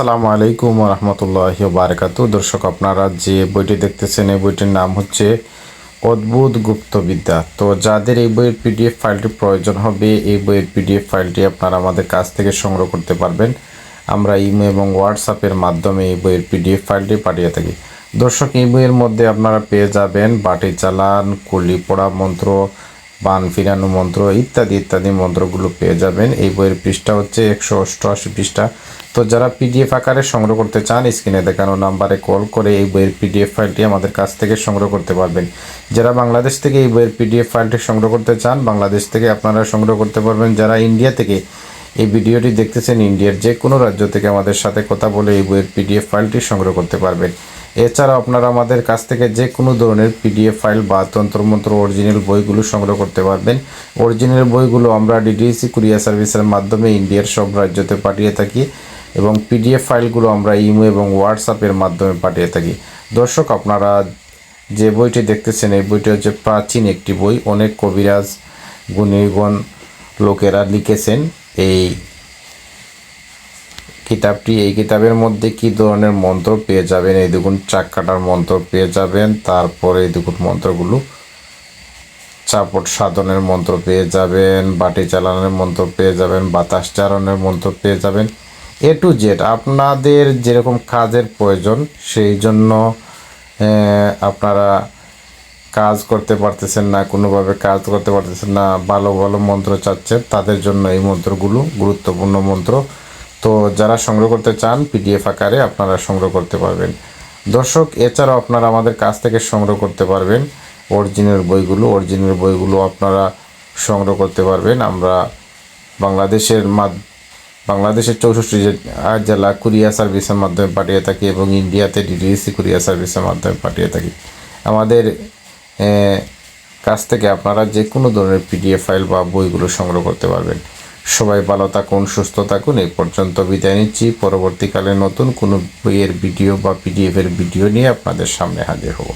আসসালামু আলাইকুম রহমতুল্লাহ বারকাত দর্শক, আপনারা যে বইটি দেখতেছেন, এই বইটির নাম হচ্ছে অদ্ভুত গুপ্তবিদ্যা তো যাদের এই বইয়ের পিডিএফ ফাইলটি প্রয়োজন হবে, এই বইয়ের পিডিএফ ফাইলটি আপনারা আমাদের কাছ থেকে সংগ্রহ করতে পারবেন। আমরা ইমো এবং হোয়াটসঅ্যাপের মাধ্যমে এই বইয়ের পিডিএফ ফাইলটি পাঠিয়ে থাকি। দর্শক, এই বইয়ের মধ্যে আপনারা পেয়ে যাবেন বাটি চালান, কুলি পোড়া মন্ত্র বান ফিরানো মন্ত্র ইত্যাদি ইত্যাদি মন্ত্রগুলো পেয়ে যাবেন। এই বইয়ের পৃষ্ঠা হচ্ছে একশো অষ্টআশি পৃষ্ঠা। তো যারা পিডিএফ আকারে সংগ্রহ করতে চান, স্ক্রিনে দেখানো নাম্বারে কল করে এই বইয়ের পিডিএফ ফাইলটি আমাদের কাছ থেকে সংগ্রহ করতে পারবেন। যারা বাংলাদেশ থেকে এই বইয়ের পিডিএফ ফাইলটি সংগ্রহ করতে চান, বাংলাদেশ থেকে আপনারা সংগ্রহ করতে পারবেন। যারা ইন্ডিয়া থেকে এই ভিডিওটি দেখতেছেন, ইন্ডিয়ার যে কোনো রাজ্য থেকে আমাদের সাথে কথা বলে এই বইয়ের পিডিএফ ফাইলটি সংগ্রহ করতে পারবেন। এছাড়াও আপনারা আমাদের কাছ থেকে যে কোনো ধরনের পিডিএফ ফাইল বা তন্ত্রমন্ত্র অরিজিনাল বইগুলো সংগ্রহ করতে পারবেন। অরিজিনাল বইগুলো আমরা ডিডিসি কুরিয়ার সার্ভিসের মাধ্যমে ইন্ডিয়ার সব রাজ্যতে পাঠিয়ে থাকি এবং পিডিএফ ফাইলগুলো আমরা ইমো এবং হোয়াটসঅ্যাপের মাধ্যমে পাঠিয়ে থাকি। দর্শক, আপনারা যে বইটি দেখতেছেন, এই বইটি হচ্ছে প্রাচীন একটি বই। অনেক কবিরাজ, গুণীগণ, লোকেরা লিখেছেন এই কিতাবটি, এই কিতাবের মধ্যে কি ধরনের মন্ত্র পেয়ে যাবেন? এই দেখুন, চাক কাটার মন্ত্র পেয়ে যাবেন। তারপরে এই দেখুন, মন্ত্রগুলো চাপট সাধনের মন্ত্র পেয়ে যাবেন, বাটি চালানোর মন্ত্র পেয়ে যাবেন, বাতাস চালানোর মন্ত্র পেয়ে যাবেন। এ টু জেড আপনাদের যেরকম কাজের প্রয়োজন, সেই জন্য আপনারা কাজ করতে পারতেছেন না, কোনোভাবে কাজ করতে পারতেছেন না, ভালো ভালো মন্ত্র চাচ্ছেন, তাদের জন্য এই মন্ত্রগুলো গুরুত্বপূর্ণ মন্ত্র। তো যারা সংগ্রহ করতে চান, পিডিএফ আকারে আপনারা সংগ্রহ করতে পারবেন। দর্শক, এছাড়াও আপনারা আমাদের কাছ থেকে সংগ্রহ করতে পারবেন। অরিজিনাল বইগুলো অরিজিনাল বইগুলো আপনারা সংগ্রহ করতে পারবেন। আমরা বাংলাদেশের মাধ্য বাংলাদেশের চৌষট্টি জেলা কুরিয়ার সার্ভিসের মাধ্যমে পাঠিয়ে থাকি এবং ইন্ডিয়াতে ডিডিসি কুরিয়ার সার্ভিসের মাধ্যমে পাঠিয়ে থাকি। আমাদের কাছ থেকে আপনারা যে কোনো ধরনের পিডিএফ ফাইল বা বইগুলো সংগ্রহ করতে পারবেন। সবাই ভালো থাকুন, সুস্থ থাকুন। এই পর্যন্ত বিদায় নিচ্ছি। পরবর্তীকালে নতুন কোনো বইয়ের ভিডিও বা পিডিএফের ভিডিও নিয়ে আপনাদের সামনে হাজির হব।